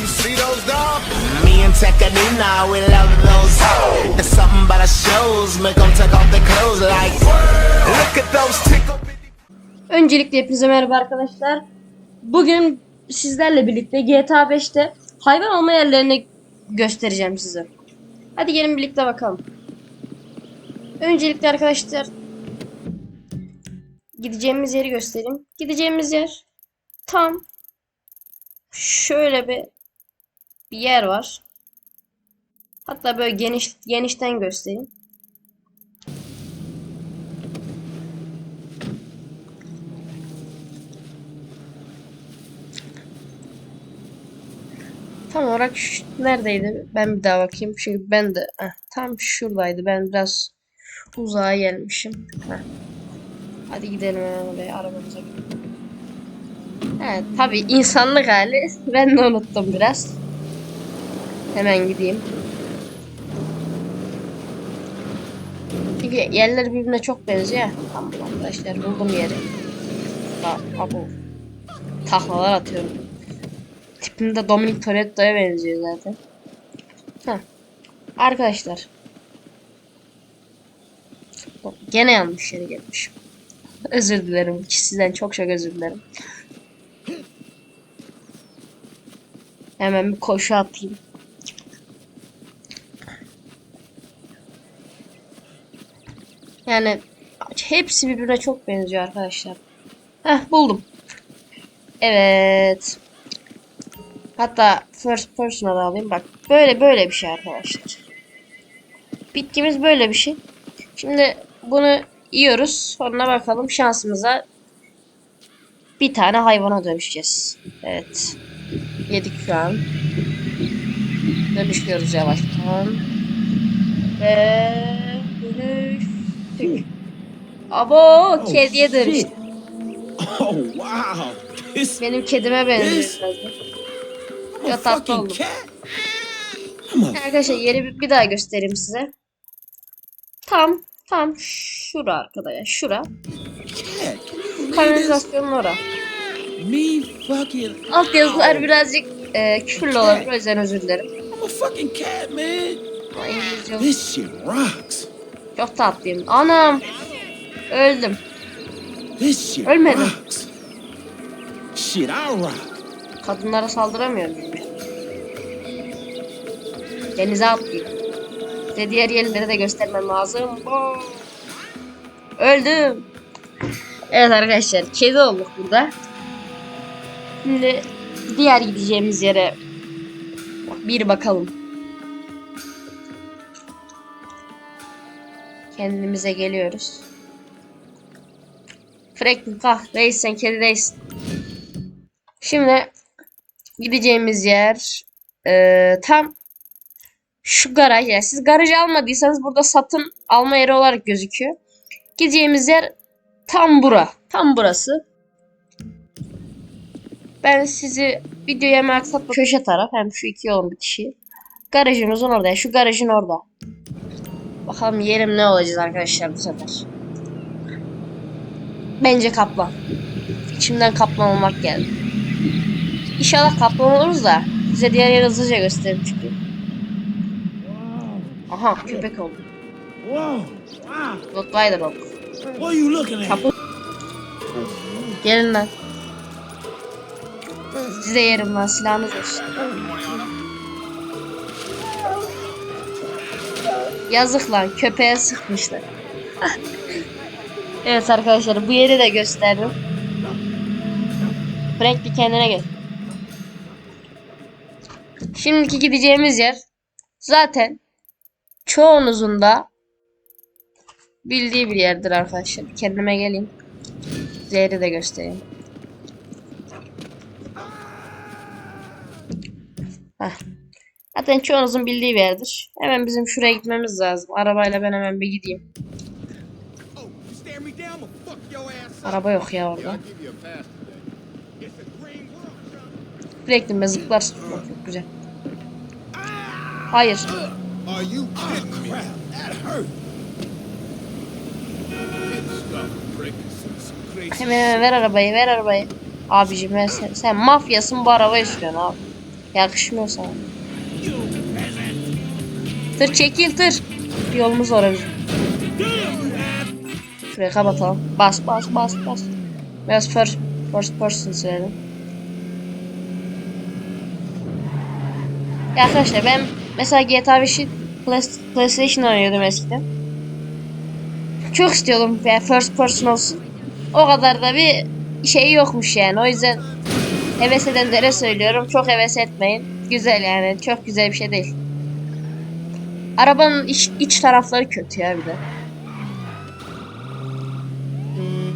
You see those dogs? Me and Tekanina, we love those hoes. It's something about the shows, make them take off their clothes like, look at those tickle Öncelikle hepinize merhaba arkadaşlar. Bugün sizlerle birlikte GTA 5'te hayvan alma yerlerini göstereceğim size. Hadi gelin birlikte bakalım. Öncelikle arkadaşlar gideceğimiz yeri göstereyim. Gideceğimiz yer tam şöyle bir bir yer var. Hatta böyle geniş genişten göstereyim. Tam olarak şu- neredeydi? Ben bir daha bakayım. Çünkü ben de heh, tam şuradaydı. Ben biraz uzağa gelmişim. Heh. Hadi gidelim hemen oraya arabamıza. Evet tabi insanlık hali. Ben de unuttum biraz. Hemen gideyim. Çünkü yerler birbirine çok benziyor. Tamam arkadaşlar buldum yeri. Bak, abo. Taklalar atıyorum. Tipim de Dominic Toretto'ya benziyor zaten. Heh. Arkadaşlar. Gene yanlış yere gelmişim. Özür dilerim. Sizden çok çok özür dilerim. Hemen bir koşu atayım. Yani hepsi birbirine çok benziyor arkadaşlar. Heh buldum. Evet. Hatta first person'a da alayım. Bak böyle böyle bir şey arkadaşlar. Bitkimiz böyle bir şey. Şimdi bunu yiyoruz. Sonra bakalım şansımıza bir tane hayvana dönüşeceğiz. Evet. Yedik şu an. Dönüşüyoruz yavaştan. Ve dönüştük. Abo kediye dönüştük. Oh wow! It's Benim kedime benziyor This- biraz da. I'm Ya a tatlı fucking oldum. cat. I'm a Arkadaşlar yeri bir, bir daha göstereyim size. Tam tam şura arkadaşlar şura. cat. Can you believe this? Kanalizasyonun ora. Me fucking. Alt yazılar Ow. birazcık e, küfürlü olabilir o yüzden özür dilerim. I'm a fucking cat, man. Ama İngilizce This shit rocks. Çok tatlıyım. Anam. Öldüm. Ölmedim. rock. Kadınlara saldıramıyorum. Denize atlayayım. Size diğer yerleri de göstermem lazım. Öldüm. Evet arkadaşlar kedi olduk burada. Şimdi diğer gideceğimiz yere bir bakalım. Kendimize geliyoruz. Franklin kalk reis sen kedi değilsin. Şimdi gideceğimiz yer eee, tam şu garaj. Yani siz garajı almadıysanız burada satın alma yeri olarak gözüküyor. Gideceğimiz yer tam bura. Tam burası. Ben sizi videoya maksatla köşe taraf hem şu iki yolun bitişi. Garajımızın orada. Şu garajın orada. Bakalım yerim ne olacağız arkadaşlar bu sefer. Bence kaplan. İçimden kaplan olmak geldi. İnşallah kaplan oluruz da size diğer yeri hızlıca göstereyim çünkü. Aha köpek oldu. Looking at? Kapı. Gelin lan. Size yerim lan silahınız olsun. Yazık lan köpeğe sıkmışlar. evet arkadaşlar bu yeri de gösterdim. Frank bir kendine gel. Şimdiki gideceğimiz yer zaten çoğunuzun da bildiği bir yerdir arkadaşlar. Kendime geleyim. Zehri de göstereyim. Heh. Zaten çoğunuzun bildiği bir yerdir. Hemen bizim şuraya gitmemiz lazım. Arabayla ben hemen bir gideyim. Araba yok ya orada. I'll give you a pass today. It's a green world, son. Sürekli be zıplarsın. Çok güzel. Hayır. Hemen hemen ver arabayı ver arabayı. Abicim ver sen, sen mafyasın bu arabayı sürüyorsun abi. Yakışmıyor sana. Tır çekil tır. Yolumuz var bizim. Şuraya kapatalım. Bas bas bas bas. Biraz first, first person sürelim. Ya arkadaşlar ben mesela GTA 5'i Play- PlayStation oynuyordum eskiden. Çok istiyordum yani first person olsun. O kadar da bir şey yokmuş yani. O yüzden heves edenlere söylüyorum. Çok heves etmeyin. Güzel yani. Çok güzel bir şey değil. Arabanın iç, iç tarafları kötü ya bir de.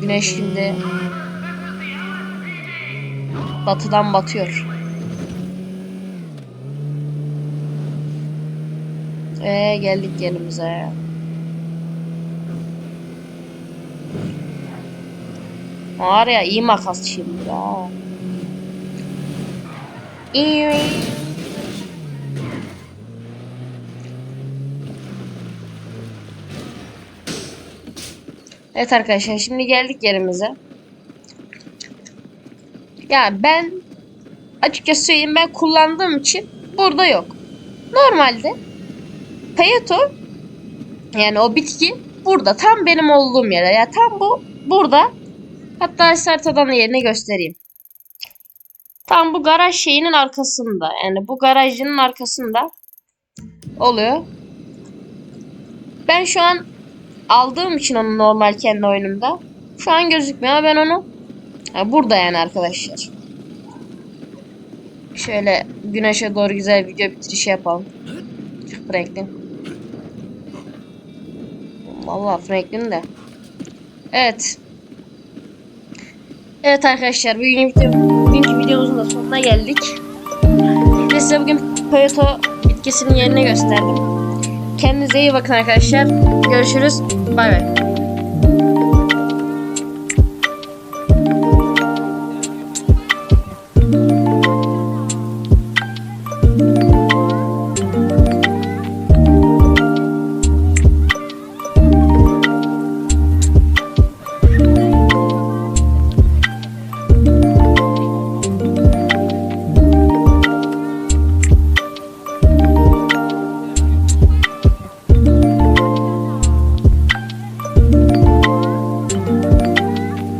Güneş şimdi batıdan batıyor. Ee geldik yerimize. Var ya iyi makas şimdi ya. İyi. Evet arkadaşlar şimdi geldik yerimize. Ya ben açıkça söyleyeyim ben kullandığım için burada yok. Normalde Peyoto yani o bitki burada tam benim olduğum yerde. Ya tam bu burada. Hatta da yerini göstereyim. Tam bu garaj şeyinin arkasında. Yani bu garajının arkasında oluyor. Ben şu an aldığım için onu normal kendi oyunumda. Şu an gözükmüyor ben onu Ha, burada yani arkadaşlar. Şöyle güneşe doğru güzel video bitirişi yapalım. Franklin. Vallahi Franklin de. Evet. Evet arkadaşlar bugün bugünkü videomuzun da sonuna geldik. Ve size bugün Toyota bitkisinin yerini gösterdim. Kendinize iyi bakın arkadaşlar. Görüşürüz. Bay bay.